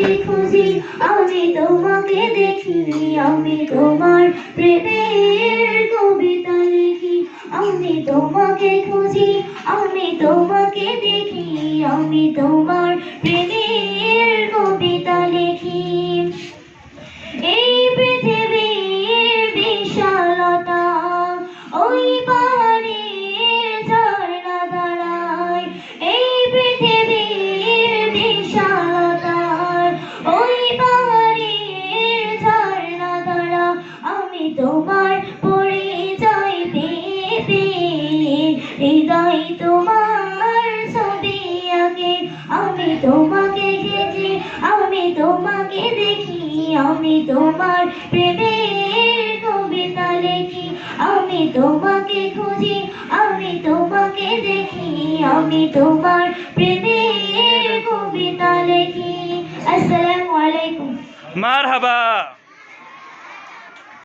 তোমাকে খুঁজি আমি তোমাকে দেখি, আমি তোমার প্রেমের কবিতা লিখি। আমি তোমাকে খুঁজি, আমি তোমাকে দেখি, আমি তোমার প্রেমের কবিতা লিখি। এই পৃথিবীর বিশালতা, ওই পাহাড়ের ঝর্ণা দাঁড়ায়। এই পৃথিবীর তোমার পরিচয় পেয়ে হৃদয় তোমার ছবি আগে। আমি তোমাকে ঘেঁচে, আমি তোমাকে দেখি, আমি তোমার প্রেমের কবিতা লিখি। আমি তোমাকে খুঁজি, আমি তোমাকে দেখি, আমি তোমার প্রেমের কবিতা লেখি। আসসালামু আলাইকুম। মার হাবা